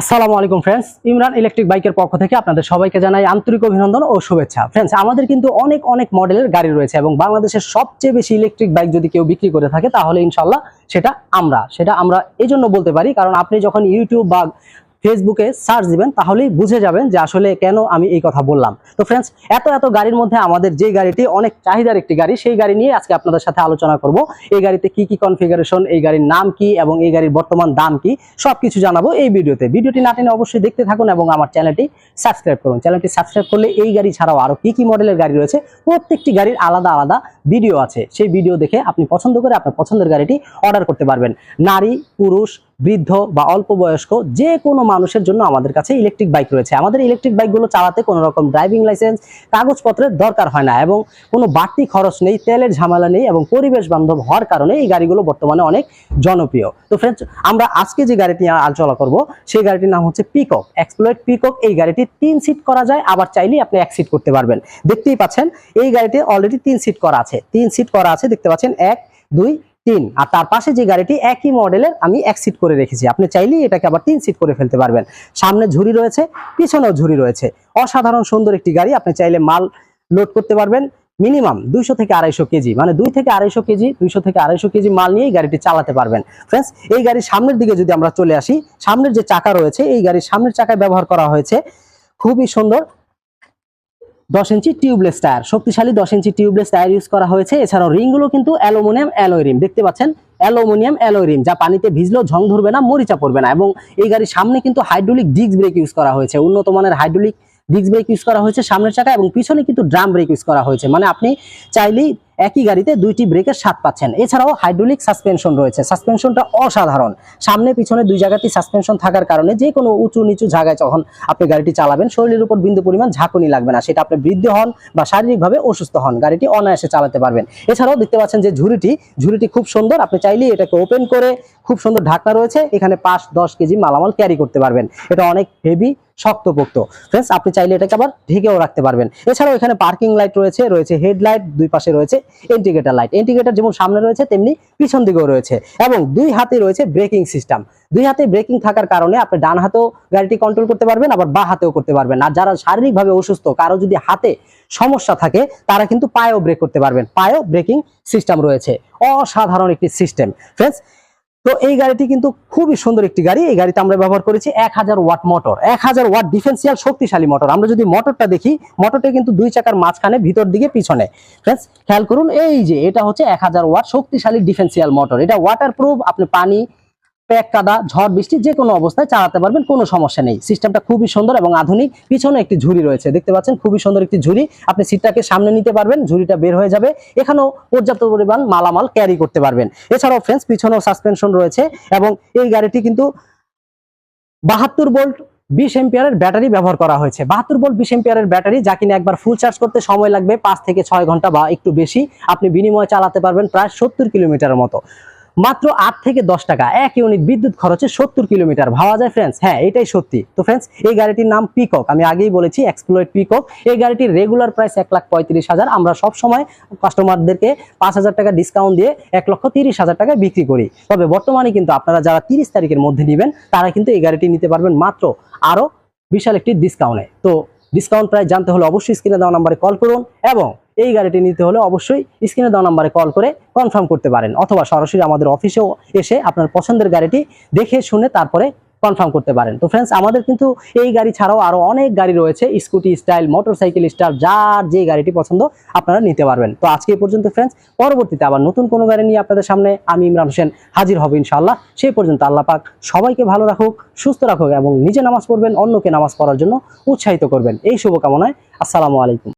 আসসালামু আলাইকুম friends Imran electric বাইকের পক্ষ থেকে আপনাদের সবাইকে জানাই আন্তরিক অভিনন্দন ও শুভেচ্ছা। ফ্রেন্ডস আমাদের কিন্তু অনেক অনেক মডেলের গাড়ি রয়েছে এবং বাংলাদেশের সবচেয়ে বেশি ইলেকট্রিক বাইক যদি কেউ বিক্রি করে থাকে, তাহলে ইনশাল্লাহ সেটা আমরা সেটা আমরা এই জন্য বলতে পারি। কারণ আপনি যখন ইউটিউব বা ফেসবুকে সার্চ দিবেন, তাহলেই বুঝে যাবেন যে আসলে কেন আমি এই কথা বললাম। তো ফ্রেন্ডস এত এত গাড়ির মধ্যে আমাদের যে গাড়িটি, অনেক চাহিদার একটি গাড়ি, সেই গাড়ি নিয়ে আজকে আপনাদের সাথে আলোচনা করব। এই গাড়িতে কি কি কনফিগারেশন এই গাড়ির নাম কি এবং এই গাড়ির বর্তমান দাম কি, সবকিছু জানাব এই ভিডিওতে। ভিডিওটি না টেনে অবশ্যই দেখতে থাকুন এবং আমার চ্যানেলটি সাবস্ক্রাইব করুন। চ্যানেলটি সাবস্ক্রাইব করলে এই গাড়ি ছাড়াও আরও কি কি মডেলের গাড়ি রয়েছে, প্রত্যেকটি গাড়ির আলাদা আলাদা ভিডিও আছে। সেই ভিডিও দেখে আপনি পছন্দ করে আপনার পছন্দের গাড়িটি অর্ডার করতে পারবেন। নারী, পুরুষ বৃদ্ধ বা অল্প বয়স্ক যে কোনো মানুষের জন্য আমাদের কাছে ইলেকট্রিক বাইক রয়েছে। আমাদের ইলেকট্রিক বাইকগুলো চালাতে কোনো রকম ড্রাইভিং লাইসেন্স কাগজপত্রের দরকার হয় না এবং কোনো বাড়তি খরচ নেই, তেলের ঝামেলা নেই এবং পরিবেশ বান্ধব হওয়ার কারণে এই গাড়িগুলো বর্তমানে অনেক জনপ্রিয়। তো ফ্রেন্ডস আমরা আজকে যে গাড়িটি আলোচনা করব, সেই গাড়িটির নাম হচ্ছে পিকক এক্সপ্লোয়েড পিকক এই গাড়িটি তিন সিট করা যায়, আবার চাইলেই আপনি এক সিট করতে পারবেন। দেখতেই পাচ্ছেন, এই গাড়িটি অলরেডি তিন সিট করা আছে। তিন সিট করা আছে, দেখতে পাচ্ছেন, এক, দুই তিন। আর তার পাশে যে গাড়িটি একই মডেলের আমি এক সিট করে রেখেছি। আপনি চাইলেই এটাকে আবার তিন সিট করে ফেলতে পারবেন। সামনে ঝুড়ি রয়েছে, পিছনেও ঝুড়ি রয়েছে। অসাধারণ সুন্দর একটি গাড়ি, আপনি চাইলে মাল লোড করতে পারবেন। মিনিমাম দুইশো থেকে আড়াইশো কেজি মানে দুই থেকে আড়াইশো কেজি, দুইশো থেকে আড়াইশো কেজি মাল নিয়ে এই গাড়িটি চালাতে পারবেন। ফ্রেন্ডস এই গাড়ির সামনের দিকে যদি আমরা চলে আসি, সামনের যে চাকা রয়েছে, এই গাড়ির সামনের চাকায় ব্যবহার করা হয়েছে। খুবই সুন্দর দশ ইঞ্চি টিউবলেস টায়ার। শক্তিশালী দশ ইঞ্চি টিউবলেস টায়ার ইউজ করা হয়েছে। এছাড়াও রিংগুলো কিন্তু অ্যালুমিনিয়াম অ্যালয় রিম। দেখতে পাচ্ছেন? অ্যালুমিনিয়াম অ্যালয় রিম, যা পানিতে ভিজলেও ঝং ধরবে না, মরিচা পড়বে না। এবং এই গাড়ির সামনে কিন্তু হাইড্রোলিক ডিস্ক ব্রেক ইউজ করা হয়েছে। উন্নত মানের হাইড্রোলিক ডিস্ক ব্রেক ইউজ করা হয়েছে সামনের চাকা এবং পিছনে কিন্তু ড্রাম ব্রেক ইউজ করা হয়েছে। মানে আপনি চাইলেই একই গাড়িতে দুইটি ব্রেকের স্বাদ পাচ্ছেন। এছাড়াও হাইড্রোলিক সাসপেনশন রয়েছে। সাসপেনশনটা অসাধারণ। সামনে পিছনে দুই জায়গাতেই সাসপেনশন থাকার কারণে যে কোনো উঁচু নিচু জায়গায় যখন আপনি গাড়িটি চালাবেন, শরীরের উপর বিন্দু পরিমাণ ঝাঁকুনি লাগবে না। সেটা আপনি বৃদ্ধ হন বা শারীরিকভাবে অসুস্থ হন, গাড়িটি অনায়াসে চালাতে পারবেন। এছাড়াও দেখতে পাচ্ছেন যে ঝুড়িটি ঝুড়িটি খুব সুন্দর। আপনি চাইলেই এটাকে ওপেন করে খুব সুন্দর ঢাকনা রয়েছে। এখানে পাঁচ, দশ কেজি মালামাল ক্যারি করতে পারবেন। এটা অনেক হেভি শক্তপোক্ত। ফ্রেন্ডস আপনি চাইলে এটাকে আবার ঢেকেও রাখতে পারবেন। এছাড়াও এখানে পার্কিং লাইট রয়েছে রয়েছে হেডলাইট দুই পাশে রয়েছে ইন্ডিকেটার লাইট ইন্ডিকেটার যেমন সামনে রয়েছে, তেমনি পিছন দিকেও রয়েছে। এবং দুই হাতে রয়েছে ব্রেকিং সিস্টেম দুই হাতে ব্রেকিং থাকার কারণে আপনি ডান হাতেও গাড়িটি কন্ট্রোল করতে পারবেন, আবার বা হাতেও করতে পারবেন। আর যারা শারীরিকভাবে অসুস্থ, কারও যদি হাতে সমস্যা থাকে, তারা কিন্তু পায়েও ব্রেক করতে পারবেন। পায়েও ব্রেকিং সিস্টেম রয়েছে। অসাধারণ একটি সিস্টেম ফ্রেন্ডস তো এই গাড়িটি কিন্তু খুবই সুন্দর একটি গাড়ি। এই গাড়িতে আমরা ব্যবহার করেছি এক হাজার ওয়াট মোটর। এক হাজার ওয়াট ডিফেন্সিয়াল শক্তিশালী মোটর। আমরা যদি মোটরটা দেখি, মোটরটা কিন্তু দুই চাকার মাঝখানে ভিতর দিকে পিছনে। ফ্রেন্ডস খেয়াল করুন, এই যে এটা হচ্ছে এক হাজার ওয়াট শক্তিশালী ডিফেন্সিয়াল মোটর এটা ওয়াটার প্রুফ আপনি পানি প্যাক কাদা, ঝড়, বৃষ্টি যে কোনো অবস্থায় চালাতে পারবেন, কোনো সমস্যা নেই। সিস্টেমটা খুবই সুন্দর এবং আধুনিক। পিছনে একটি ঝুড়ি রয়েছে, দেখতে পাচ্ছেন? খুবই সুন্দর একটি ঝুড়ি। আপনি সিটটাকে সামনে নিতে পারবেন, ঝুড়িটা বের হয়ে যাবে। এখানেও পর্যাপ্ত পরিমাণ মালামাল ক্যারি করতে পারবেন। এছাড়াও ফ্রেন্ডস পিছনেও সাসপেনশন রয়েছে এবং এই গাড়িটি কিন্তু বাহাত্তর বোল্ট বিশ এম্পিয়ারের ব্যাটারি ব্যবহার করা হয়েছে। বাহাত্তর ভোল্ট বিশ এম্পিয়ারের ব্যাটারি যা কিনা একবার ফুল চার্জ করতে সময় লাগবে, পাঁচ থেকে ছয় ঘণ্টা বা একটু বেশি। আপনি বিনিময়ে চালাতে পারবেন প্রায় সত্তর কিলোমিটারের মতো। মাত্র আট থেকে দশ টাকা। এক ইউনিট বিদ্যুৎ খরচে সত্তর কিলোমিটার। ভাবা যায় ফ্রেন্ডস হ্যাঁ এটাই সত্যি। তো ফ্রেন্ডস এই গাড়িটির নাম পিকক আমি আগেই বলেছি এক্সপ্লোয়েড পিকক এই গাড়িটির রেগুলার প্রাইস এক লাখ পঁয়ত্রিশ হাজার। আমরা সব সময় কাস্টমারদেরকে পাঁচ হাজার টাকা ডিসকাউন্ট দিয়ে এক লক্ষ তিরিশ হাজার টাকায় বিক্রি করি। তবে বর্তমানে কিন্তু আপনারা যারা তিরিশ তারিখের মধ্যে নেবেন, তারা কিন্তু এই গাড়িটি নিতে পারবেন মাত্র আরও বিশাল একটি ডিসকাউন্টে তো ডিসকাউন্ট প্রাইস জানতে হলে অবশ্যই স্ক্রিনে দেওয়া নাম্বারে কল করুন এবং এই গাড়িটি নিতে হলে অবশ্যই স্ক্রিনে দেওয়া নাম্বারে কল করে কনফার্ম করতে পারেন। অথবা সরাসরি আমাদের অফিসেও এসে আপনার পছন্দের গাড়িটি দেখে শুনে তারপরে কনফার্ম করতে পারেন। তো ফ্রেন্ডস আমাদের কিন্তু এই গাড়ি ছাড়াও আরও অনেক গাড়ি রয়েছে স্কুটি স্টাইল মোটরসাইকেল স্টাইল যার যে গাড়িটি পছন্দ আপনারা নিতে পারবেন। তো আজকে পর্যন্ত ফ্রেন্ডস পরবর্তীতে আবার নতুন কোনো গাড়ি নিয়ে আপনাদের সামনে আমি ইমরান হোসেন হাজির হব ইনশাআল্লাহ। সেই পর্যন্ত আল্লাহ পাক সবাইকে ভালো রাখুক, সুস্থ রাখুক এবং নিজে নামাজ পড়বেন, অন্যকে নামাজ পড়ার জন্য উৎসাহিত করবেন। এই শুভকামনায়, আসসালামু আলাইকুম।